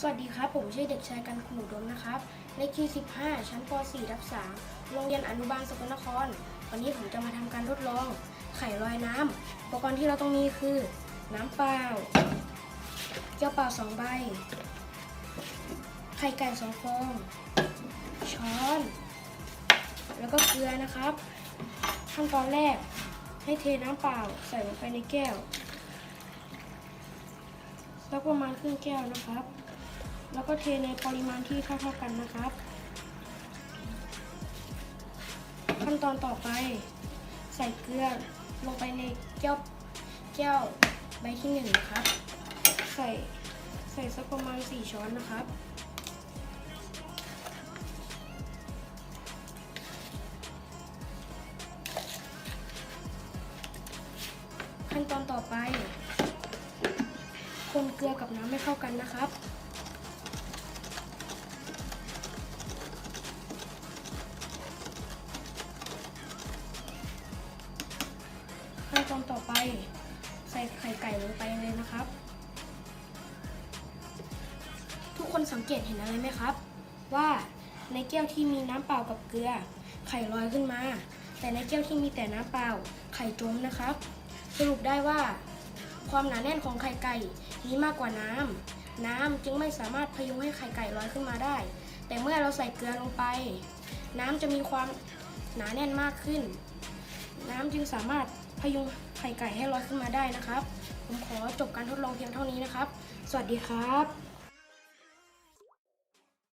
สวัสดีครับ ผมชื่อเด็กชายกันคุณอุดมนะครับเลขที่15 ชั้นป .4 ทับ3โรงเรียนอนุบาลสกลนคร วันนี้ผมจะมาทำการทดลอง ไข่ลอยน้ำอุปกรณ์ที่เราต้องมีคือ น้ำเปล่าแก้วเปล่า2ใบ ไข่ไก่2ฟอง ช้อน แล้วก็เกลือนะครับ ขั้นตอนแรกให้เทน้ำเปล่าใส่ลงไปในแก้วสักประมาณครึ่งแก้วนะครับ ก็เทในปริมาณที่เท่าๆกันนะครับ ขั้นตอนต่อไป ใส่เกลือลงไปในแก้วแก้วใบที่หนึ่งนะครับ ใส่ใส่สักประมาณ4ช้อนนะครับขั้นตอนต่อไป คนเกลือกับน้ำให้เข้ากันนะครับ ตอนต่อไป ใส่ไข่ไก่ลงไปเลยนะครับ ทุกคนสังเกตเห็นอะไรไหมครับ ว่าในแก้วที่มีน้ำเปล่ากับเกลือ ไข่ลอยขึ้นมา แต่ในแก้วที่มีแต่น้ำเปล่า ไข่จมนะครับ สรุปได้ว่า ความหนาแน่นของไข่ไก่มีมากกว่าน้ำน้ำจึงไม่สามารถพยุงให้ไข่ไก่ลอยขึ้นมาได้ แต่เมื่อเราใส่เกลือลงไป น้ำจะมีความหนาแน่นมากขึ้น น้ำจึงสามารถ พยุงไข่ไก่ให้ลอยขึ้นมาได้นะครับ ผมขอจบการทดลองเพียงเท่านี้นะครับ สวัสดีครับ